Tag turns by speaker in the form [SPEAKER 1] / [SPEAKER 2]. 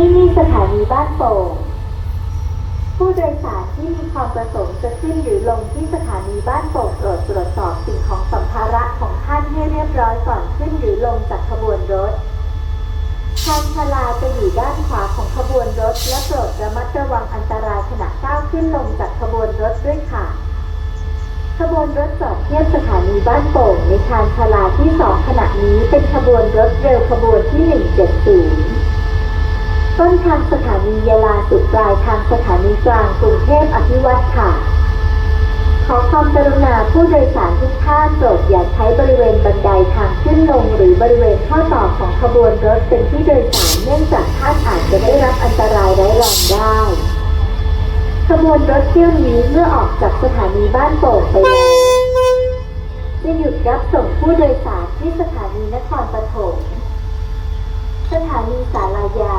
[SPEAKER 1] ที่นี่สถานีบ้านโป่งผู้โดยสารที่มีความประสงค์จะขึ้นหรือลงที่สถานีบ้านโป่งโปรดตรวจสอบสิ่งของสัมภาระของท่านให้เรียบร้อยก่อนขึ้นหรือลงจากขบวนรถชานชาลาจะอยู่ด้านขวาของขบวนรถ และโปรดระมัดระวังอันตรายขณะก้าวขึ้นลงจากขบวนรถด้วยค่ะ ขบวนรถจอดเทียบสถานีบ้านโป่งในชานชาลาที่สองขณะนี้เป็นขบวนรถเร็วขบวนที่ 170 ต้นทางสถานียาลาสุดปลายทางสถานีกลางกรุงเทพอภิวัตค่ะ ขอความกรุณาผู้โดยสารทุกท่านโปรดอย่าใช้บริเวณบันไดทางขึ้นลงหรือบริเวณข้อต่อของขบวนรถเป็นที่โดยสารเนื่องจากท่านอาจจะได้รับอันตรายร้ายแรงได้ขบวนรถเที่ยวนี้เมื่อออกจากสถานีบ้านโป่งไปแล้วจะหยุดรับส่งผู้โดยสารที่สถานีนครปฐมสถานีสารายา